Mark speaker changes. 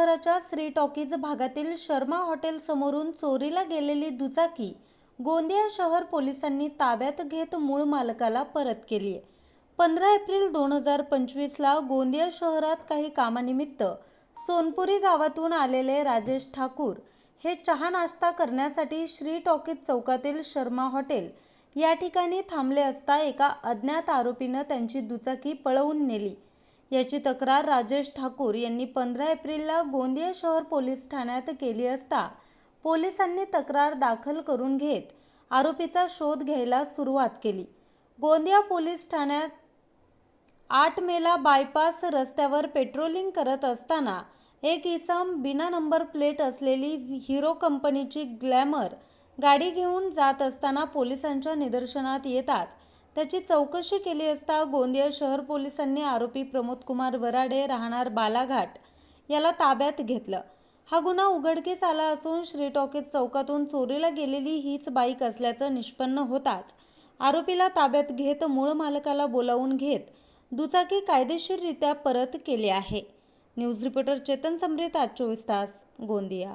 Speaker 1: शहराच्या श्री टॉकीज भागातील शर्मा हॉटेल समोरून चोरीला गेलेली दुचाकी गोंदिया शहर पोलिसांनी ताब्यात घेत मूळ मालकाला परत केली आहे पंधरा एप्रिल दोन हजार पंचवीसला गोंदिया शहरात काही कामानिमित्त सोनपुरी गावातून आलेले राजेश ठाकूर हे चहा नाश्ता करण्यासाठी श्री टॉकीज चौकातील शर्मा हॉटेल या ठिकाणी थांबले असता एका अज्ञात आरोपीनं त्यांची दुचाकी पळवून नेली. याची तक्रार राजेश ठाकूर यांनी पंधरा एप्रिलला गोंदिया शहर पोलीस ठाण्यात केली असता पोलिसांनी तक्रार दाखल करून घेत आरोपीचा शोध घ्यायला सुरुवात केली. गोंदिया पोलीस ठाण्यात आठ मेला बायपास रस्त्यावर पेट्रोलिंग करत असताना एक इसम बिना नंबर प्लेट असलेली हिरो कंपनीची ग्लॅमर गाडी घेऊन जात असताना पोलिसांच्या निदर्शनात येताच त्याची चौकशी केली असता गोंदिया शहर पोलिसांनी आरोपी प्रमोद कुमार वराडे राहणार बालाघाट याला ताब्यात घेतलं. हा गुन्हा उघडकीस आला असून श्री टॉकीज चौकातून चोरीला गेलेली हीच बाईक असल्याचं निष्पन्न होताच. आरोपीला ताब्यात घेत मूळ मालकाला बोलावून घेत दुचाकी कायदेशीररित्या परत केली आहे. न्यूज रिपोर्टर चेतन समृत आज चोवीस तास गोंदिया.